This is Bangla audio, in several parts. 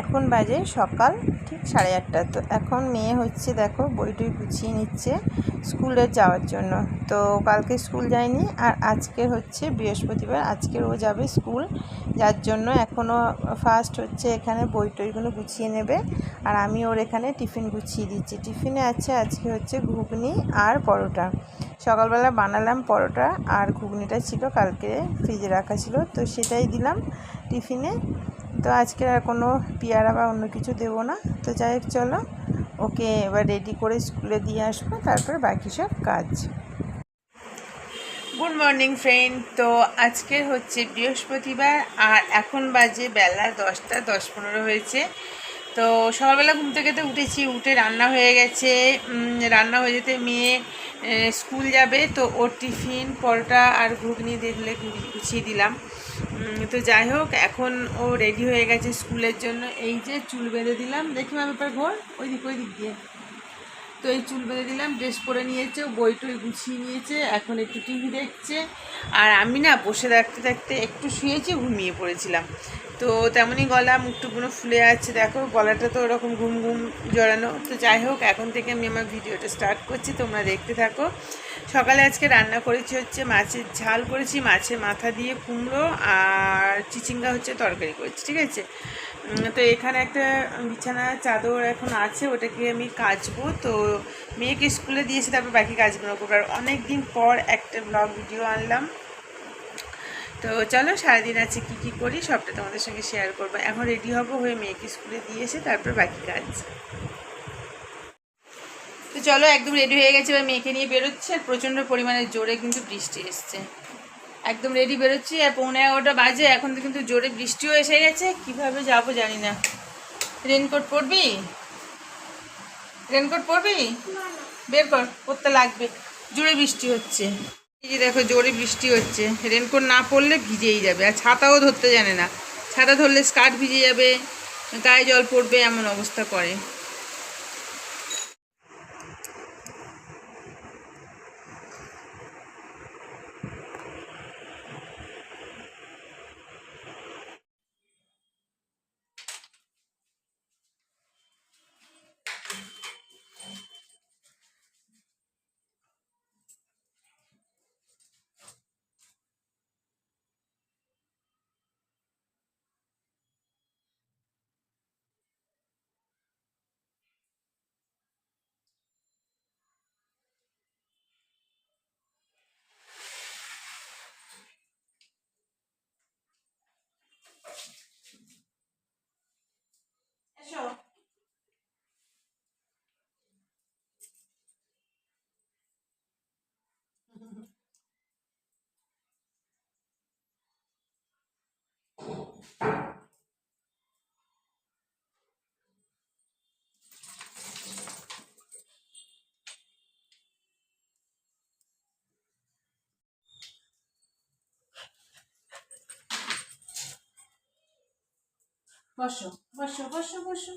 এখন বাজে সকাল, ঠিক সাড়ে আটটা। তো এখন মেয়ে হচ্ছে, দেখো বইটই গুছিয়ে নিচ্ছে স্কুলে যাওয়ার জন্য। তো কালকে স্কুল যায়নি আর আজকে হচ্ছে বৃহস্পতিবার, আজকে ও যাবে স্কুল। যার জন্য এখনও ফার্স্ট হচ্ছে এখানে বই টইগুলো গুছিয়ে নেবে। আর আমি ওর এখানে টিফিন গুছিয়ে দিচ্ছি। টিফিনে আছে আজকে হচ্ছে ঘুগনি আর পরোটা। সকালবেলা বানালাম পরোটা আর ঘুগনিটা ছিল, কালকে ফ্রিজে রাখা ছিল। তো সেটাই দিলাম টিফিনে। তো আজকে আর কোনো পেয়ারা বা অন্য কিছু দেবো না। তো যাই হোক, চলো ওকে এবার রেডি করে স্কুলে দিয়ে আসব, তারপর বাকি সব কাজ। গুড মর্নিং ফ্রেন্ড তো আজকে হচ্ছে বৃহস্পতিবার, আর এখন বাজে বেলা দশটা, দশ পনেরো হয়েছে। তো সকালবেলা ঘুম থেকে তো উঠেছি, উঠে রান্না হয়ে গেছে। রান্না হয়ে যেতে মেয়ে স্কুল যাবে, তো ওর টিফিন, পরোটা আর ঘুগনি দেখলে গুছিয়ে দিলাম। তো যাই হোক, এখন ও রেডি হয়ে গেছে স্কুলের জন্য। এই যে চুল বেঁধে দিলাম, দেখি মা ব্যাপার ঘর ওই দিক ওই দিক দিয়ে। তো এই চুল বেঁধে দিলাম ড্রেস পরে নিয়েছে বই টই গুছিয়ে নিয়েছে, এখন একটু টিভি দেখছে। আর আমি না বসে থাকতে থাকতে একটু শুয়েছি, ঘুমিয়ে পড়েছিলাম। তো তেমনই গলা মুখটুকুনো ফুলে আছে, দেখো, গলাটা তো ওরকম ঘুম ঘুম জড়ানো। তো যাই হোক, এখন থেকে আমি আমার ভিডিওটা স্টার্ট করছি, তোমরা দেখতে থাকো। সকালে আজকে রান্না করেছি হচ্ছে মাছের ঝাল করেছি, মাছের মাথা দিয়ে কুমড়ো আর চিচিঙ্গা হচ্ছে তরকারি করেছি, ঠিক আছে? তো এখানে একটা বিছানা চাদর এখন আছে, ওটাকে আমি কাচবো। তো মেয়েকে স্কুলে দিয়েছি, তারপর বাকি কাজগুলো করব। আর অনেক দিন পর একটা ব্লগ ভিডিও আনলাম। তো চলো, সারাদিন আছে কি কি করি, সবটা তোমাদের সঙ্গে শেয়ার করব। এখন রেডি হব হয়ে মেয়েকে স্কুলে দিয়ে এসে, তারপর বাকি কাজ। চলো, একদম রেডি হয়ে গেছে, এবার মেয়েকে নিয়ে বেরোচ্ছে, আর প্রচণ্ড পরিমাণে জোরে কিন্তু বৃষ্টি এসছে। একদম রেডি বেরোচ্ছি, আর পৌনে এগারোটা বাজে, এখন তো কিন্তু জোরে বৃষ্টিও এসে গেছে, কীভাবে যাব জানি না। রেনকোট পরবি? রেনকোট পরবি? বের কর, পরতে লাগবে, জোরে বৃষ্টি হচ্ছে। এই যে দেখো, জোরে বৃষ্টি হচ্ছে রেনকোট না পরলে ভিজেই যাবে, আর ছাতাও ধরতে জানে না। ছাতা ধরলে স্কার্ট ভিজে যাবে গায়ে জল পড়বে, এমন অবস্থা করে। hecho এসো বসো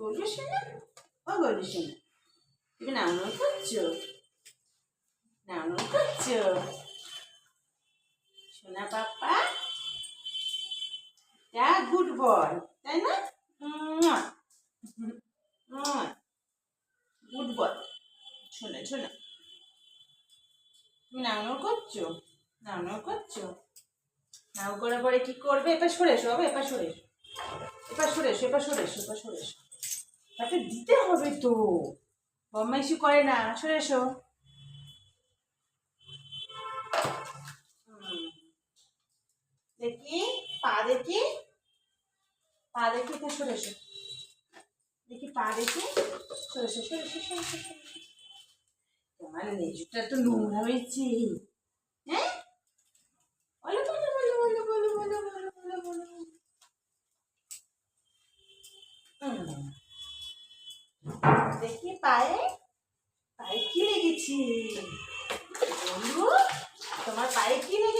বসো হবে শোনা তুমি নাম করছ? নাম করছ? সোনা পাপা যা গুড বয়, তাই না? Good boy. শোনা শোনা। তুমি নাম করছ? নাম করছ? নাও করে পরে কি করবে? এবার সরে এসো হবে এবার সরে এবার সরে এসো এবার সরে এসো এবার সরে এসো। তাকে দিতে হবে তো। বদমাইশি করে না সরে এসো। দেখি, পা দেখি। পা দেখি তো সরে এসো। দেখি পা দেখি সরে এসো সরে এসো সরে এসো তোমার লেজুটা তো নোংরা হয়েছে। হ্যাঁ? বলো বলো বলো বলো বলো বলো। দেখি পায়ে পায়ে কি লেগেছে? বন্ধু তোমার পায়ে কি লেগেছে?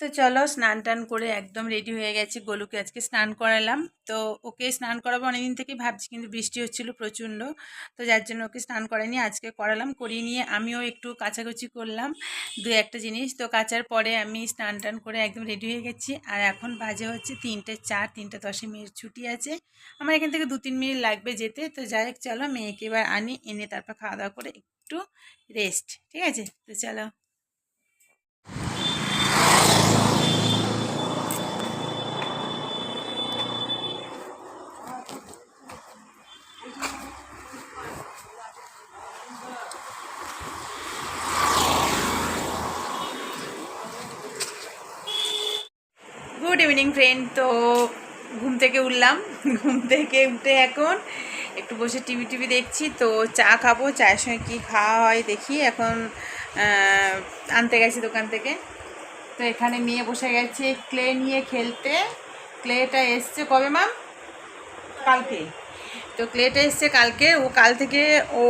তো চলো স্নান টান করে একদম রেডি হয়ে গেছে। গোলুকে আজকে স্নান করালাম। তো ওকে স্নান করাবো অনেকদিন থেকেই ভাবছি, কিন্তু বৃষ্টি হচ্ছিল প্রচণ্ড। তো যার জন্য ওকে স্নান করাইনি, আজকে করালাম। করিয়ে নিয়ে আমিও একটু কাচাকুচি করলাম দু একটা জিনিস। তো কাচার পরে আমি স্নান টান করে একদম রেডি হয়ে গেছি। আর এখন বাজে হচ্ছে তিনটে চার, তিনটে দশে মেয়ের ছুটি আছে। আমার এখান থেকে দু তিন মিনিট লাগবে যেতে। তো যাই হোক, চলো মেয়েকে এবার আনি, এনে তারপর খাওয়া দাওয়া করে একটু রেস্ট ঠিক আছে? তো চলো। ইভিনিং ফ্রেন্ড তো ঘুম থেকে উঠলাম। ঘুম থেকে উঠে এখন একটু বসে টিভি টিভি দেখছি, তো চা খাব, চায়ের সঙ্গে কী খাওয়া হয় দেখি। এখন আনতে গেছি দোকান থেকে। তো এখানে মেয়ে বসে গেছে ক্লে নিয়ে খেলতে। ক্লেটা এসছে কবে মাম কালকে। তো ক্লেটা এসছে কালকে। ও কাল থেকে ও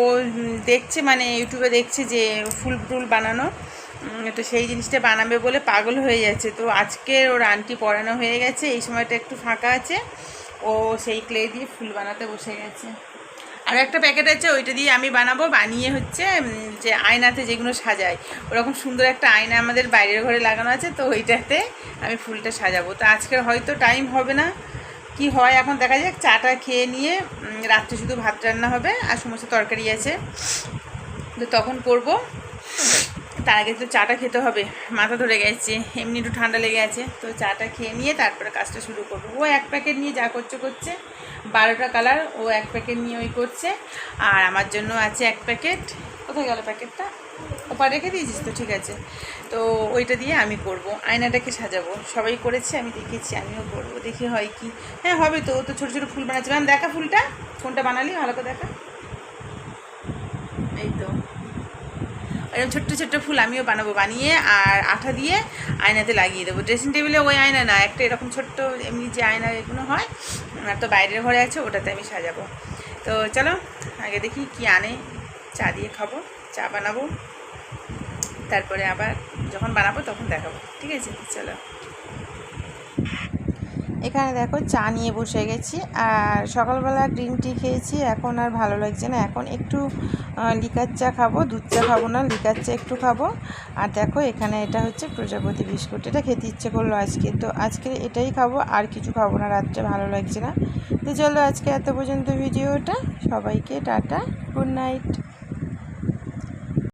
দেখছে মানে ইউটিউবে দেখছে যে ফুল টুল বানানো। তো সেই জিনিসটা বানাবে বলে পাগল হয়ে যাচ্ছে। তো আজকে ওর আন্টি পড়ানো হয়ে গেছে, এই সময়টা একটু ফাঁকা আছে। ও সেই ক্লে দিয়ে ফুল বানাতে বসে গেছে। আর একটা প্যাকেট আছে, ওইটা দিয়ে আমি বানাবো। বানিয়ে হচ্ছে যে আয়নাতে যেগুলো সাজাই ওরকম সুন্দর একটা আয়না আমাদের বাইরের ঘরে লাগানো আছে, তো ওইটাতে আমি ফুলটা সাজাবো। তো আজকে হয়তো টাইম হবে না। কি হয় এখন দেখা যাক, চাটা খেয়ে নিয়ে রাত্রে শুধু ভাত রান্না হবে আর সমস্ত তরকারি আছে। তো তখন করব। তার আগে তো চাটা খেতে হবে, মাথা ধরে গেছে, এমনি একটু ঠান্ডা লেগে আছে, তো চাটা খেয়ে নিয়ে তারপরে কাজটা শুরু করব। ও এক প্যাকেট নিয়ে যা করছে করছে, বারোটা কালার ও এক প্যাকেট নিয়ে ওই করছে, আর আমার জন্য আছে এক প্যাকেট কোথায় গেল প্যাকেটটা ওপা রেখে দিয়েছিস তো, ঠিক আছে। তো ওইটা দিয়ে আমি করব, আয়নাটাকে সাজাবো, সবাই করেছে, আমি দেখেছি, আমিও করব, দেখি হয় কি। হ্যাঁ হবে তো, ও তো ছোটো ছোটো ফুল বানাচ্ছে। ম্যাম, দেখা ফুলটা, কোনটা বানালি? ভালো করে দেখা এই তো এরকম ছোট্ট ছোট্ট ফুল আমিও বানাবো, বানিয়ে আর আঠা দিয়ে আয়নাতে লাগিয়ে দেবো। ড্রেসিং টেবিলে ওই আয়না না, একটা এরকম ছোট্ট এমনি যে আয়না এগুলো হয়, আর তো বাইরের ঘরে আছে, ওটাতে আমি সাজাবো। তো চলো, আগে দেখি কি আনে, চা দিয়ে খাব, চা বানাবো, তারপরে আবার যখন বানাবো তখন দেখাবো, ঠিক আছে? চলো। এখানে দেখো চা নিয়ে বসে গেছি, আর সকালবেলা গ্রিন টি খেয়েছি, এখন আর ভালো লাগছে না। এখন একটু লিকার চা খাব, দুধ চা খাব না, লিকার চা একটু খাব। আর দেখো এখানে এটা হচ্ছে প্রজাপতি বিস্কুট, এটা খেতে ইচ্ছে করল আজকে। তো আজকে এটাই খাব, আর কিছু খাব না, রাত্রে ভালো লাগছে না। তো চলো আজকে এত পর্যন্ত ভিডিওটা, সবাইকে টাটা গুড নাইট